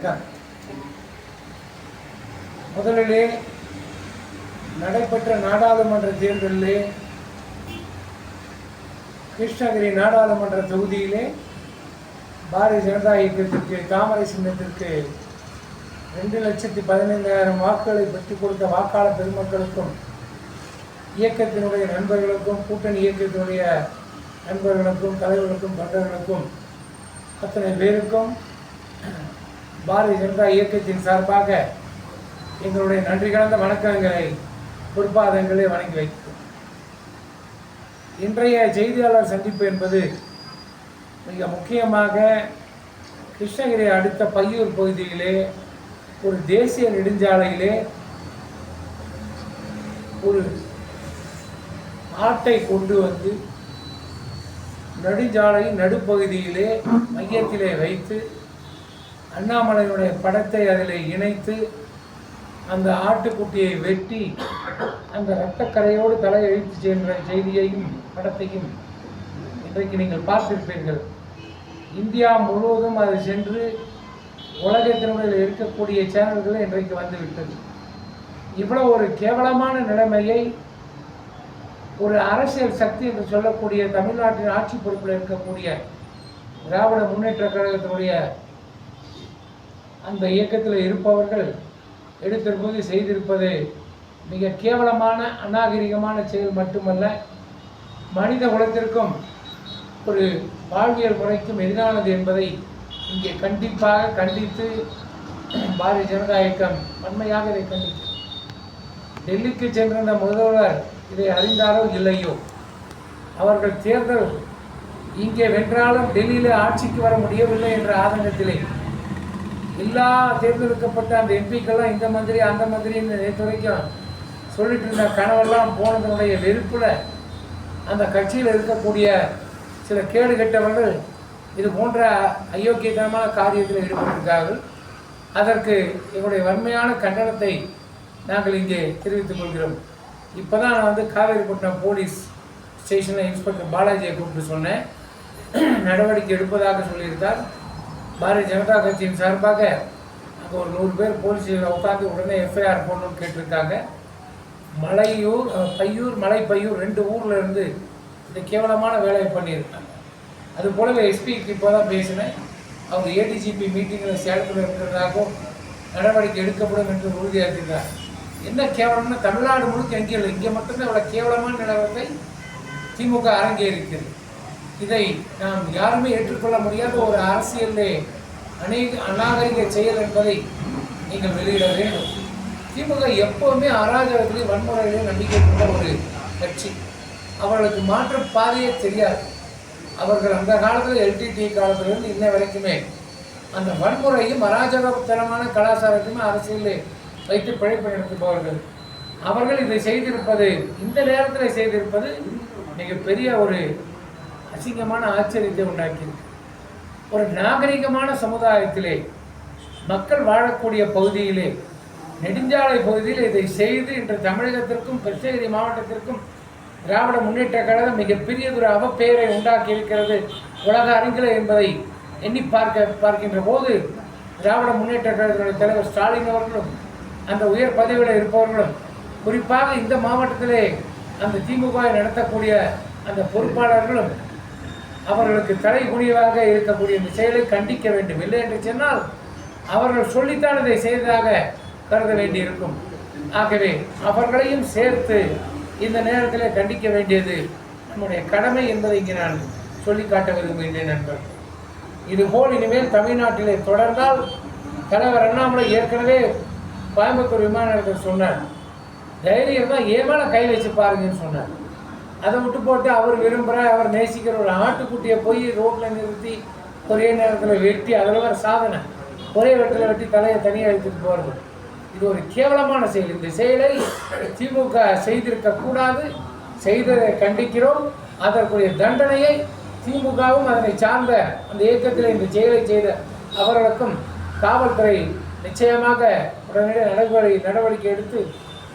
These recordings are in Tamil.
வணக்கம் முதலிலே நடைபெற்ற நாடாளுமன்ற தேர்தலிலே கிருஷ்ணகிரி நாடாளுமன்ற தொகுதியிலே பாரதிய ஜனதா இயக்கத்திற்கு தாமரை சின்னத்திற்கு ரெண்டு லட்சத்தி பதினைந்தாயிரம் வாக்குகளை பெற்றுக் கொடுத்த வாக்காளர் பெருமக்களுக்கும் இயக்கத்தினுடைய நண்பர்களுக்கும் கூட்டணி இயக்கத்தினுடைய நண்பர்களுக்கும் தலைவர்களுக்கும் தொண்டர்களுக்கும் அத்தனை பேருக்கும் பாரதிய ஜனதா இயக்கத்தின் சார்பாக எங்களுடைய நன்றி கலந்த வணக்கங்களை பொற்பாதங்களை வணங்கி வைக்கிறோம். இன்றைய செய்தியாளர் சந்திப்பு என்பது மிக முக்கியமாக கிருஷ்ணகிரி அடுத்த பையூர் பகுதியிலே ஒரு தேசிய நெடுஞ்சாலையிலே ஒரு ஆட்டை கொண்டு வந்து நெடுஞ்சாலையின் நடுப்பகுதியிலே மையத்திலே வைத்து அண்ணாமலையுடைய படத்தை அதில் இணைத்து அந்த ஆட்டுக்குட்டியை வெட்டி அந்த இரத்தக்கரையோடு தலை அழித்து சென்ற செய்தியையும் படத்தையும் இன்றைக்கு நீங்கள் பார்த்திருப்பீர்கள். இந்தியா முழுவதும் அது சென்று உலகத்தினுடைய இருக்கக்கூடிய சேனல்கள் இன்றைக்கு வந்துவிட்டது. இவ்வளவு ஒரு கேவலமான நிலைமையை ஒரு அரசியல் சக்தி என்று சொல்லக்கூடிய தமிழ்நாட்டின் ஆட்சி பொறுப்பில் இருக்கக்கூடிய திராவிட முன்னேற்ற கழகத்தினுடைய அந்த இயக்கத்தில் இருப்பவர்கள் எடுத்திருப்பது செய்திருப்பது மிக கேவலமான அநாகரிகமான செயல் மட்டுமல்ல மனித குலத்திற்கும் ஒரு வாழ்வியல் முறைக்கும் எதிரானது என்பதை இங்கே கண்டிப்பாக கண்டித்து பாரதிய ஜனதா இயக்கம் வன்மையாக இதை கண்டித்து டெல்லிக்கு சென்றிருந்த முதல்வர் இதை அறிந்தாரோ இல்லையோ? அவர்கள் தேர்தல் இங்கே வென்றாலும் டெல்லியில் ஆட்சிக்கு வர முடியவில்லை என்ற ஆதங்கத்திலே எல்லா தேர்ந்தெடுக்கப்பட்ட அந்த எம்பிக்கெல்லாம் இந்த மந்திரி அந்த மந்திரின்னு நேற்று வரைக்கும் சொல்லிட்டு இருந்த கனவெல்லாம் போனதனுடைய வெறுப்பில் அந்த கட்சியில் இருக்கக்கூடிய சில கேடு கெட்டவர்கள் இது போன்ற அயோக்கியத்தனமான காரியத்தில் ஈடுபட்டிருக்கார்கள். அதற்கு எங்களுடைய வன்மையான கண்டனத்தை நாங்கள் இங்கே தெரிவித்துக் கொள்கிறோம். இப்போ தான் நான் வந்து காவேரிப்பட்டினம் போலீஸ் ஸ்டேஷனில் இன்ஸ்பெக்டர் பாலாஜியை கூப்பிட்டு சொன்னேன். நடவடிக்கை எடுப்பதாக சொல்லியிருக்கார் பாரதிய ஜனதா கட்சியின் சார்பாக அங்கே ஒரு நூறு பேர் போலீஸில் உட்காந்து உடனே எஃப்ஐஆர் போடணும்னு கேட்டிருக்காங்க. மலையூர் பையூர் மலை பையூர் ரெண்டு ஊரில் இருந்து இந்த கேவலமான வேலையை பண்ணியிருக்காங்க. அது போலவே எஸ்பிக்கு இப்போ தான் பேசினேன். அவங்க ஏடிஜிபி மீட்டிங்கில் சேலத்தில் இருக்கிறதாகவும் நடவடிக்கை எடுக்கப்படும் என்று உறுதியாக்கியிருக்காங்க. என்ன கேவலம்னா தமிழ்நாடு முழுக்க எங்கே இல்லை. இங்கே மட்டும்தான் இவ்வளோ கேவலமான நிலவரத்தை திமுக அரங்கேறிக்கிறது. இதை நாம் யாருமே ஏற்றுக்கொள்ள முடியாத ஒரு அரசியலே அநேக அநாகரிக செயல் என்பதை நீங்கள் வெளியிட வேண்டும். திமுக எப்போவுமே அராஜகத்திலே வன்முறையிலே நம்பிக்கை கொண்ட ஒரு கட்சி. அவர்களுக்கு மாற்று பாதையே தெரியாது. அவர்கள் அந்த காலத்தில் எல்டிடி காலத்திலிருந்து இன்ன வரைக்குமே அந்த வன்முறையும் அராஜகத்தனமான கலாச்சாரத்தையும் அரசியலில் வைத்து பிழைப்பு நடத்துபவர்கள். அவர்கள் இதை செய்திருப்பது இந்த நேரத்தில் செய்திருப்பது மிகப்பெரிய ஒரு அசிங்கமான ஆச்சரியத்தை உண்டாக்கியிருக்கு. ஒரு நாகரிகமான சமுதாயத்திலே மக்கள் வாழக்கூடிய பகுதியிலே நெடுஞ்சாலை பகுதியில் இதை செய்து இன்று தமிழகத்திற்கும் கிருஷ்ணகிரி மாவட்டத்திற்கும் திராவிட முன்னேற்ற கழகம் மிகப்பெரியதொரு அவப்பெயரை உண்டாக்கி இருக்கிறது உலக அறிஞர் என்பதை எண்ணி பார்க்க பார்க்கின்ற போது திராவிட முன்னேற்ற கழகத்தினுடைய தலைவர் ஸ்டாலின் அவர்களும் அந்த உயர் பதவியில் இருப்பவர்களும் குறிப்பாக இந்த மாவட்டத்திலே அந்த திமுகவை நடத்தக்கூடிய அந்த பொறுப்பாளர்களும் அவர்களுக்கு தலை குனிவாக இருக்கக்கூடிய இந்த செயலை கண்டிக்க வேண்டும். இல்லை என்று சொன்னால் அவர்கள் சொல்லித்தான் இதை செய்ததாக கருத வேண்டியிருக்கும். ஆகவே அவர்களையும் சேர்த்து இந்த நேரத்தில் கண்டிக்க வேண்டியது நம்முடைய கடமை என்பதை இங்கே நான் சொல்லி காட்ட விரும்புகின்றேன் நண்பர். இதுபோல் இனிமேல் தமிழ்நாட்டிலே தொடர்ந்தால் தலைவர் அண்ணாமலை ஏற்கனவே கோயம்புத்தூர் விமான நிலையத்தில் சொன்னார். தைரியம் தான் ஏமான கை வச்சு பாருங்கன்னு சொன்னார். அதை விட்டு போட்டு அவர் விரும்புகிற அவர் நேசிக்கிற ஒரு ஆட்டுக்குட்டியை போய் ரோட்டில் நிறுத்தி ஒரே நேரத்தில் வெட்டி அதில் வர சாதனை. ஒரே வெட்டில் வெட்டி தலையை தனியாக எடுத்துகிட்டு போகிறது இது ஒரு கேவலமான செயல். இந்த செயலை திமுக செய்திருக்க கூடாது. செய்ததை கண்டிக்கிறோம். அதற்குரிய தண்டனையை திமுகவும் அதனை சார்ந்த அந்த இயக்கத்தில் இந்த செயலை செய்த அவர்களுக்கும் காவல்துறை நிச்சயமாக உடனடி நடவடிக்கை நடவடிக்கை எடுத்து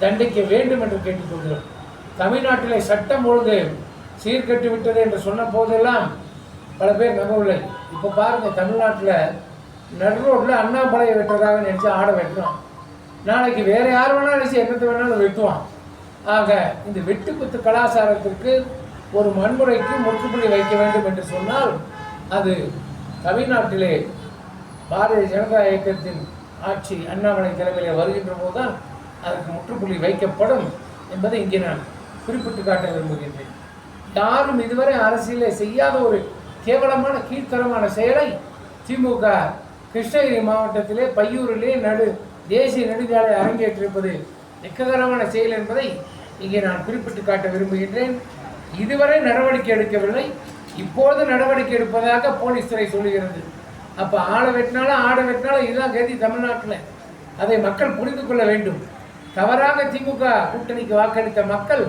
தண்டிக்க வேண்டும் என்று கேட்டுக்கொள்கிறோம். தமிழ்நாட்டிலே சட்டம் ஒழுங்கு சீர்கெட்டு விட்டது என்று சொன்ன போதெல்லாம் பல பேர் நம்பவில்லை. இப்போ பாருங்க தமிழ்நாட்டில் நடு ரோட்டில் அண்ணாமலையை வெட்டுறதாக நினச்சி ஆடை வெட்டுறான். நாளைக்கு வேறு யார் வேணாலும் நினச்சி என்னத்தை வேணாலும் வெட்டுவான். ஆக இந்த வெட்டுக்குத்து கலாச்சாரத்திற்கு ஒரு வன்முறைக்கு முற்றுப்புள்ளி வைக்க வேண்டும் என்று சொன்னால் அது தமிழ்நாட்டிலே பாரதிய ஜனதா இயக்கத்தின் ஆட்சி அண்ணாமலை தலைமையில் வருகின்ற போதுதான் அதற்கு முற்றுப்புள்ளி வைக்கப்படும் என்பதை இங்கே நான் குறிப்பிட்டு காட்ட விரும்புகின்றேன். யாரும் இதுவரை அரசியலை செய்யாத ஒரு கேவலமான கீழ்த்தரமான செயலை திமுக கிருஷ்ணகிரி மாவட்டத்திலே பையூரிலே நடு தேசிய நெடுஞ்சாலை அரங்கேற்றிருப்பது வெக்ககரமான செயல் என்பதை இங்கே நான் குறிப்பிட்டு காட்ட விரும்புகின்றேன். இதுவரை நடவடிக்கை எடுக்கவில்லை. இப்போது நடவடிக்கை எடுப்பதாக போலீஸ் துறை சொல்லுகிறது. அப்போ ஆளை வெட்டினாலும் ஆடை வெட்டினாலும் இதுதான் கதி தமிழ்நாட்டில். அதை மக்கள் புரிந்து கொள்ள வேண்டும். தவறாக திமுக கூட்டணிக்கு வாக்களித்த மக்கள்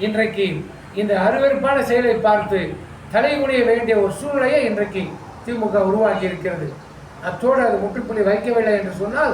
இன்றைக்கு இந்த அருவருப்பான செயலை பார்த்து தலைகுனிய வேண்டிய ஒரு சூழ்நிலையை இன்றைக்கு திமுக உருவாக்கி இருக்கிறது அத்தோடு அது முற்றுப்புள்ளி வைக்கவில்லை என்று சொன்னால்